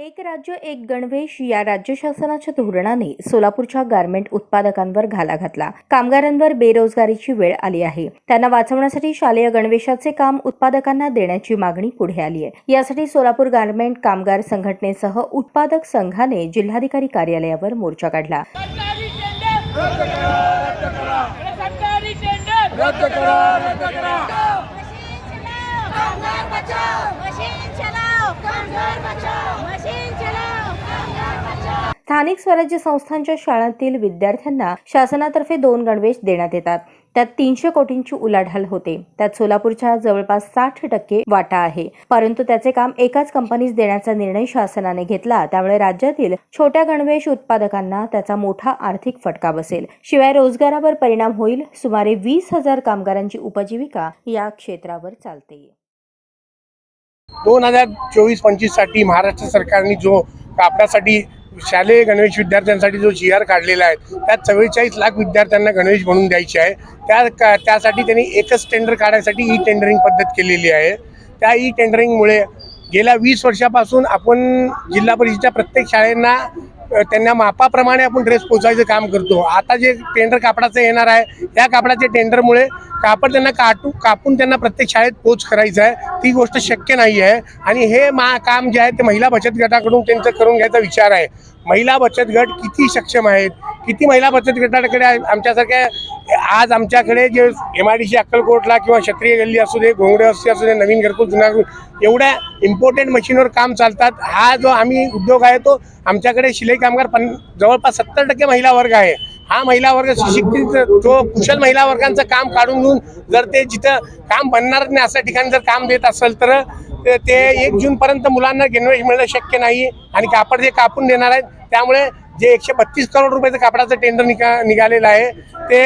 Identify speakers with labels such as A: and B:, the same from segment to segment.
A: एक राज्य एक गणवेश या राज्य शासनाच्या धोरणाने सोलापूरच्या गारमेंट उत्पादकांवर घाला घातला. कामगारांवर बेरोजगारीची वेळ आली आहे. त्यांना वाचवण्यासाठी शालेय गणवेशाचे काम उत्पादकांना देण्याची मागणी पुढे आली आहे. यासाठी सोलापूर गारमेंट कामगार संघटनेसह उत्पादक संघाने जिल्हाधिकारी कार्यालयावर मोर्चा काढला.
B: सरकारी टेंडर रद्द
A: स्थानिक स्वराज्य संस्थांच्या शाळांतील विद्यार्थ्यांना शासनातर्फे दोन गणवेश देण्यात येतात. त्यात तीनशे कोटींची उलाढाल होते. त्यात सोलापूरच्या जवळपास साठ टक्के वाटा आहे. परंतु त्याचे काम एकाच कंपनीस देण्याचा निर्णय शासनाने घेतला त्यामुळे राज्यातील छोट्या गणवेश उत्पादकांना त्याचा मोठा आर्थिक फटका बसेल. शिवाय रोजगारावर परिणाम होईल. सुमारे वीस हजार कामगारांची उपजीविका या क्षेत्रावर चालते.
C: दोन हजार चोवीस पंचवीससाठी महाराष्ट्र सरकारने जो कापडासाठी शालेय गणवेश विद्यार्थ्यांसाठी जो जी आर काढलेला आहे त्यात चव्वेचाळीस लाख विद्यार्थ्यांना गणवेश बनवून द्यायचे आहे. त्या का- त्यासाठी त्यांनी एकच टेंडर काढायसाठी ई टेंडरिंग पद्धत केलेली आहे. त्या ई टेंडरिंगमुळे गेल्या वीस वर्षापासून आपण जिल्हा परिषदेच्या प्रत्येक शाळेंना त्यांना मापाप्रमाणे आपण ड्रेस पोचायचं काम करतो. आता जे टेंडर कापडाचं येणार आहे या कापडाच्या टेंडरमुळे कापड त्यांना काटू कापून त्यांना प्रत्येक शाळेत पोच करायचं आहे. ती गोष्ट शक्य नाही आहे. आणि हे मा काम जे आहे ते महिला बचत गटाकडून त्यांचं करून घ्यायचा विचार आहे. महिला बचत गट किती सक्षम आहेत? किती महिला बचत गटाकडे आमच्यासारख्या आज आमच्याकडे जे एम आय डी सी अक्कलकोटला किंवा क्षत्रिय गल्ली असू दे घोंगडे वस्ती असू दे नवीन घरकुल जुना एवढ्या इम्पॉर्टंट मशीनवर काम चालतात. हा जो आम्ही उद्योग आहे तो आमच्याकडे शिलाई कामगार पन जवळपास सत्तर टक्के महिला वर्ग आहे. हा महिला वर्ग सुशिक्षित जो कुशल महिला वर्गांचं काम काढून घेऊन जर ते जिथं काम बनणार नाही अशा ठिकाणी जर काम देत असेल तर ते- एक जूनपर्यंत मुलांना गेनवेश मिळणं शक्य नाही आणि कापड जे कापून देणार आहेत त्यामुळे जे एकशे बत्तीस करोड रुपयाचं कापडाचं टेंडर निघा निघालेलं आहे ते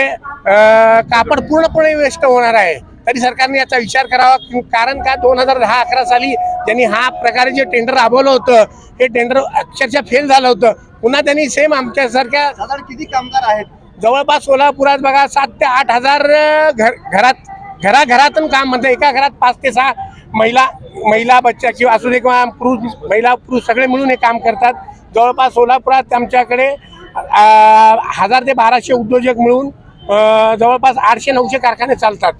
C: कापड पूर्णपणे वेस्ट होणार आहे. तरी सरकारने याचा विचार करावा कारण का दोन हजार दहा अकरा साली त्यांनी हा प्रकारे जे टेंडर राबवलं होतं हे टेंडर अक्षरशः फेल झालं होतं. पुन्हा त्यांनी सेम आमच्यासारख्या
D: साधारण किती कामगार आहेत?
C: जवळपास सोलापुरात बघा सात ते आठ हजार घर घरात घराघरातून काम म्हणतं एका घरात पाच ते सहा महिला महिला बच्चा किंवा असू दे किंवा पुरुष महिला पुरुष सगळे मिळून हे काम करतात. जवळपास सोलापुरात आमच्याकडे हजार ते बाराशे उद्योजक मिळून जवळपास आठशे नऊशे कारखाने चालतात.